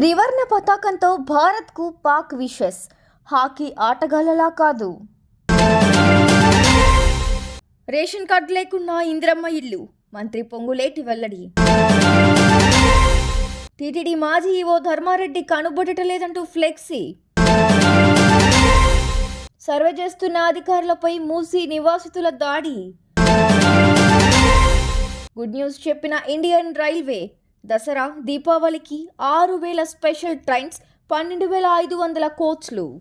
త్రివర్ణ పతాకంతో భారత్కు Pak wishes. Hockey ఆటగాళ్ళలా కాదు. రేషన్ కార్డు లేకున్నా ఇందిరమ్మ ఇల్లు. మంత్రి పొంగులేటి వెల్లడి. టీటీడీ మాజీ ఈవో ధర్మారెడ్డి కనుబొట్టలేదంటూ ఫ్లెక్సీ. సర్వే చేస్తున్న అధికారులపై మూసి నివాసితుల దాడి. గుడ్ న్యూస్ చెప్పిన ఇండియన్ రైల్వే. దసరా దీపావళికి ఆరు వేల స్పెషల్ ట్రైన్స్ పన్నెండు వేల ఐదు వందల కోచ్లు.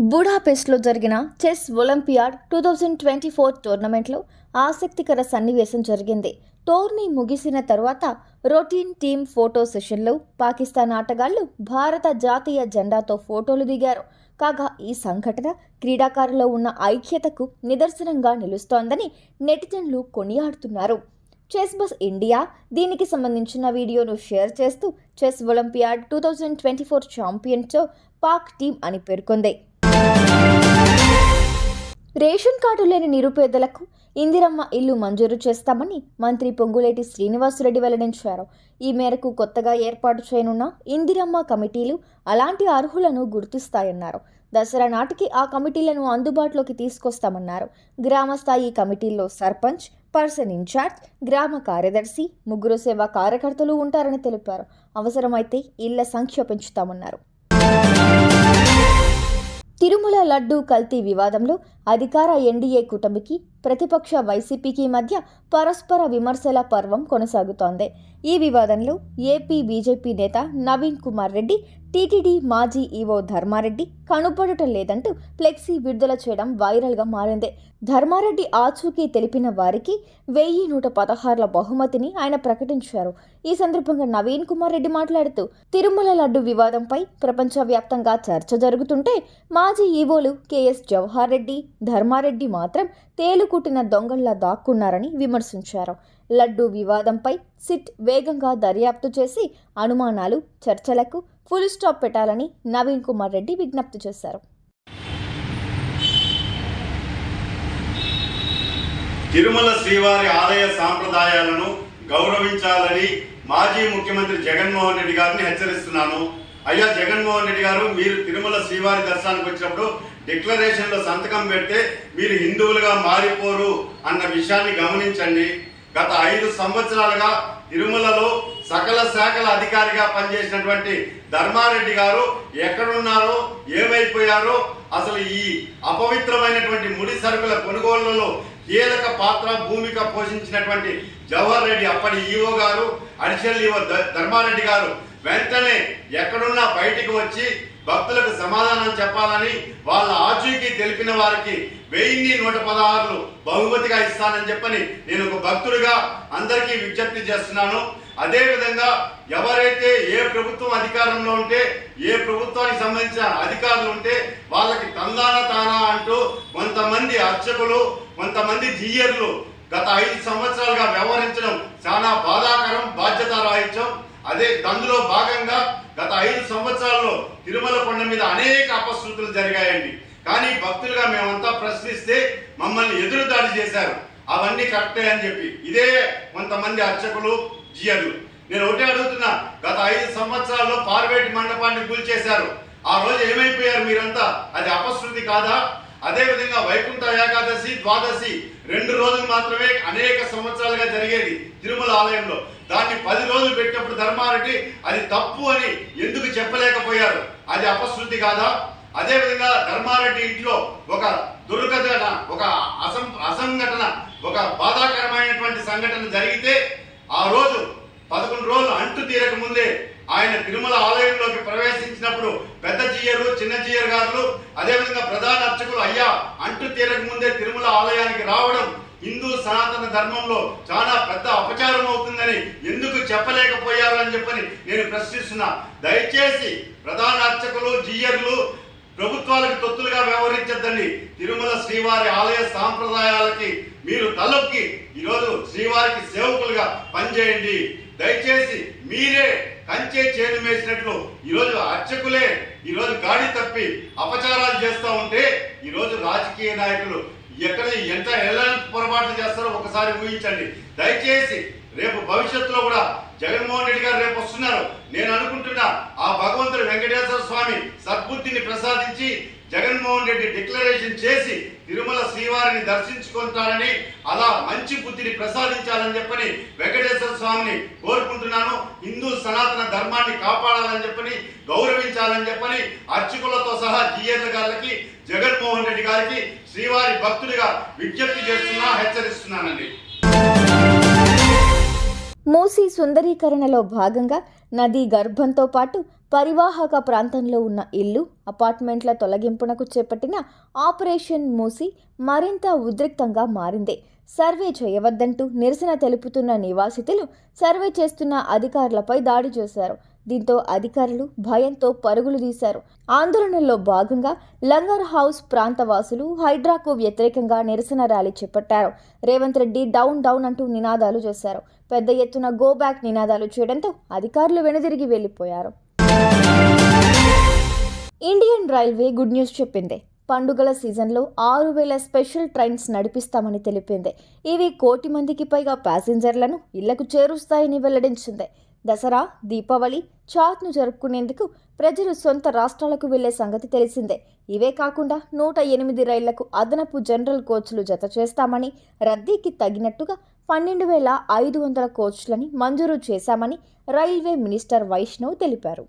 బుడాపెస్ట్లో జరిగిన chess olympiad two thousand twenty four టోర్నమెంట్లో ఆసక్తికర సన్నివేశం జరిగింది. టోర్నీ ముగిసిన తర్వాత రొటీన్ టీమ్ ఫోటో సెషన్లో పాకిస్తాన్ ఆటగాళ్ళు భారత జాతీయ జెండాతో ఫోటోలు దిగారు. కాగా ఈ సంఘటన క్రీడాకారులో ఉన్న ఐక్యతకు నిదర్శనంగా నిలుస్తోందని నెటిజన్లు కొనియాడుతున్నారు. చెస్ బస్ ఇండియా దీనికి సంబంధించిన వీడియోను షేర్ చేస్తూ chess olympiad two thousand twenty four ఛాంపియన్తో Pak team అని పేర్కొంది. రేషన్ కార్డు లేని నిరుపేదలకు ఇందిరమ్మ ఇల్లు మంజూరు చేస్తామని మంత్రి పొంగులేటి శ్రీనివాసరెడ్డి వెల్లడించారు. ఈ మేరకు కొత్తగా ఏర్పాటు చేయనున్న ఇందిరమ్మ కమిటీలు అలాంటి అర్హులను గుర్తిస్తాయన్నారు. దసరా నాటికి ఆ కమిటీలను అందుబాటులోకి తీసుకొస్తామన్నారు. గ్రామ స్థాయి కమిటీల్లో సర్పంచ్ పర్సన్ ఇన్ఛార్జ్ గ్రామ కార్యదర్శి ముగ్గురు సేవా కార్యకర్తలు ఉంటారని తెలిపారు. అవసరమైతే ఇళ్ళ సంఖ్య పెంచుతామన్నారు. తిరుమల లడ్డూ కల్తీ వివాదంలో అధికార ఎన్డీఏ కూటమికి ప్రతిపక్ష వైసీపీకి మధ్య పరస్పర విమర్శల పర్వం కొనసాగుతోంది. ఈ వివాదంలో ఏపీ బీజేపీ నేత నవీన్ కుమార్ రెడ్డి టీటీడీ మాజీ ఈవో ధర్మారెడ్డి కనుపడటం లేదంటూ ఫ్లెక్సీ విడుదల చేయడం వైరల్గా మారింది. ధర్మారెడ్డి ఆచూకీ తెలిపిన వారికి వెయ్యి నూట పదహారుల బహుమతిని ఆయన ప్రకటించారు. ఈ సందర్భంగా నవీన్ కుమార్ రెడ్డి మాట్లాడుతూ తిరుమల లడ్డు వివాదంపై ప్రపంచవ్యాప్తంగా చర్చ జరుగుతుంటే మాజీ ఈవోలు కెఎస్ జవహర్ రెడ్డి ధర్మారెడ్డి మాత్రం తేలుకుట్టిన దొంగల్లా దాక్కున్నారని విమర్శించారు. లడ్డూ వివాదంపై సిట్ వేగంగా దర్యాప్తు చేసి అనుమానాలు చర్చలకు ఫుల్ స్టాప్ పెట్టాలని నవీన్ కుమార్ రెడ్డి విజ్ఞప్తి చేశారు. తిరుమల శ్రీవారి ఆలయ సాంప్రదాయాలను గౌరవించాలని మాజీ ముఖ్యమంత్రి జగన్మోహన్ రెడ్డి గారిని హెచ్చరిస్తున్నాను. అయ్యా జగన్మోహన్ రెడ్డి గారు మీరు తిరుమల శ్రీవారి దర్శనానికి వచ్చినప్పుడు డిక్లరేషన్లో సంతకం పెడితే మీరు హిందువులుగా మారిపోరు అన్న విషయాన్ని గమనించండి. గత ఐదు సంవత్సరాలుగా తిరుమలలో సకల శాఖల అధికారిగా పనిచేసినటువంటి ధర్మారెడ్డి గారు ఎక్కడున్నారో ఏమైపోయారో అసలు ఈ అపవిత్రమైనటువంటి ముడి సరుకుల కొనుగోళ్ళలో కీలక పాత్ర భూమిక పోషించినటువంటి జవహర్ రెడ్డి అప్పటి ఈఓ గారు అడిషనల్ ఈవో ధర్మారెడ్డి గారు వెంటనే ఎక్కడున్నా బయటికి వచ్చి భక్తులకు సమాధానం చెప్పాలని వాళ్ళ ఆచూకీ తెలిపిన వారికి వెయ్యిన్ని నూట పదహారులు బహుమతిగా ఇస్తానని చెప్పని నేను ఒక భక్తుడిగా అందరికీ విజ్ఞప్తి చేస్తున్నాను. అదే విధంగా ఎవరైతే ఏ ప్రభుత్వం అధికారంలో ఉంటే ఏ ప్రభుత్వానికి సంబంధించిన అధికారులు ఉంటే వాళ్ళకి తందాన తానా అంటూ కొంతమంది అర్చకులు కొంతమంది జీయర్లు గత ఐదు సంవత్సరాలుగా వ్యవహరించడం చాలా బాధాకరం బాధ్యత రాహిత్యం అదే అందులో భాగంగా గత ఐదు సంవత్సరాల్లో తిరుమల కొండ మీద అనేక అపశృతులు జరిగాయండి. కానీ భక్తులుగా మేమంతా ప్రశ్నిస్తే మమ్మల్ని ఎదురు దాడి చేశారు. అవన్నీ కరెక్టే అని చెప్పి. ఇదే కొంతమంది అర్చకులు జియలు. నేను ఒకటే అడుగుతున్నా గత ఐదు సంవత్సరాల్లో పార్వేటి మండపాన్ని కూల్చేశారు. ఆ రోజు ఏమైపోయారు మీరంతా? అది అపశృతి కాదా? అదే విధంగా వైకుంఠ ఏకాదశి ద్వాదశి రెండు రోజులు మాత్రమే అనేక సంవత్సరాలుగా జరిగేది తిరుమల ఆలయంలో. దాన్ని పది రోజులు పెట్టినప్పుడు ధర్మారెడ్డి అది తప్పు అని ఎందుకు చెప్పలేకపోయారు? అది అపశృతి కాదా? అదే విధంగా ధర్మారెడ్డి ఇంట్లో ఒక దుర్ఘటన ఒక అసం అసంఘటన ఒక బాధాకరమైనటువంటి సంఘటన జరిగితే ఆ రోజు పదకొండు రోజులు అంటు తీరక ముందే ఆయన తిరుమల ఆలయంలోకి ప్రవేశించినప్పుడు పెద్ద జీయరు చిన్న జీయర్ గారు అదేవిధంగా ప్రధాన అర్చకులు అయ్యా అంటు తీరక ముందే తిరుమల ఆలయానికి రావడం హిందూ సనాతన ధర్మంలో చాలా పెద్ద అపచారం అవుతుందని ఎందుకు చెప్పలేకపోయారు అని చెప్పని నేను ప్రశ్నిస్తున్నా. దయచేసి ప్రధాన అర్చకులు జీయర్లు ప్రభుత్వాలకు తొత్తులుగా వ్యవహరించద్దండి. తిరుమల శ్రీవారి ఆలయ సాంప్రదాయాలకి మీరు తలొక్కి ఈరోజు శ్రీవారికి సేవకులుగా పనిచేయండి. దయచేసి మీరే కంచే చేను వేసినట్లు ఈరోజు అర్చకులే ఈరోజు గాడి తప్పి అపచారాలు చేస్తూ ఉంటే ఈరోజు రాజకీయ నాయకులు ఎక్కడ ఎంత ఎలాంటి పొరపాట్లు చేస్తారో ఒకసారి ఊహించండి. దయచేసి రేపు భవిష్యత్తులో కూడా జగన్మోహన్ రెడ్డి గారు రేపు వస్తున్నారు. నేను అనుకుంటున్నా ఆ భగవంతుడు వెంకటేశ్వర స్వామి సద్బుద్ధిని ప్రసాదించి జగన్మోహన్ రెడ్డి డిక్లరేషన్ చేసి తిరుమల శ్రీవారిని దర్శించుకుంటానని అలా మంచి బుద్ధిని ప్రసాదించాలని చెప్పని వెంకటేశ్వర స్వామిని కోరుకుంటున్నాను. హిందూ సనాతన ధర్మాన్ని కాపాడాలని చెప్పని గౌరవించాలని చెప్పని అర్చకులతో సహా జిఎల్ గారికి జగన్మోహన్ రెడ్డి గారికి శ్రీవారి భక్తుడిగా విజ్ఞప్తి చేస్తున్నా హెచ్చరిస్తున్నానండి. మూసీ సుందరీకరణలో భాగంగా నదీ గర్భంతో పాటు పరివాహక ప్రాంతంలో ఉన్న ఇల్లు అపార్ట్మెంట్ల తొలగింపునకు చేపట్టిన ఆపరేషన్ మూసి మరింత ఉద్రిక్తంగా మారింది. సర్వే చేయవద్దంటూ నిరసన తెలుపుతున్న నివాసితులు సర్వే చేస్తున్న అధికారులపై దాడి చేశారు. దీంతో అధికారులు భయంతో పరుగులు తీశారు. ఆందోళనలో భాగంగా లంగర్ హౌస్ ప్రాంతవాసులు హైడ్రాకు వ్యతిరేకంగా నిరసన ర్యాలీ చేపట్టారు. రేవంత్ రెడ్డి డౌన్ డౌన్ అంటూ నినాదాలు చేశారు. పెద్ద ఎత్తున గో బ్యాక్ నినాదాలు చేయడంతో అధికారులు వెనుదిరిగి వెళ్ళిపోయారు ఇండియన్ రైల్వే గుడ్ న్యూస్ చెప్పింది. పండుగల సీజన్లో ఆరు వేల స్పెషల్ ట్రైన్స్ నడిపిస్తామని తెలిపింది. ఇవి కోటి మందికి పైగా ప్యాసింజర్లను ఇళ్ళకు చేరుస్తాయని వెల్లడించింది. దసరా దీపావళి చాత్ను జరుపుకునేందుకు ప్రజలు సొంత రాష్ట్రాలకు వెళ్ళే సంగతి తెలిసిందే. ఇవే కాకుండా నూట ఎనిమిది రైళ్ళకు అదనపు జనరల్ కోచ్లు జత చేస్తామని రద్దీకి తగినట్టుగా పన్నెండు వేల ఐదు వందల కోచ్లని మంజూరు చేశామని రైల్వే మినిస్టర్ వైష్ణవ్ తెలిపారు.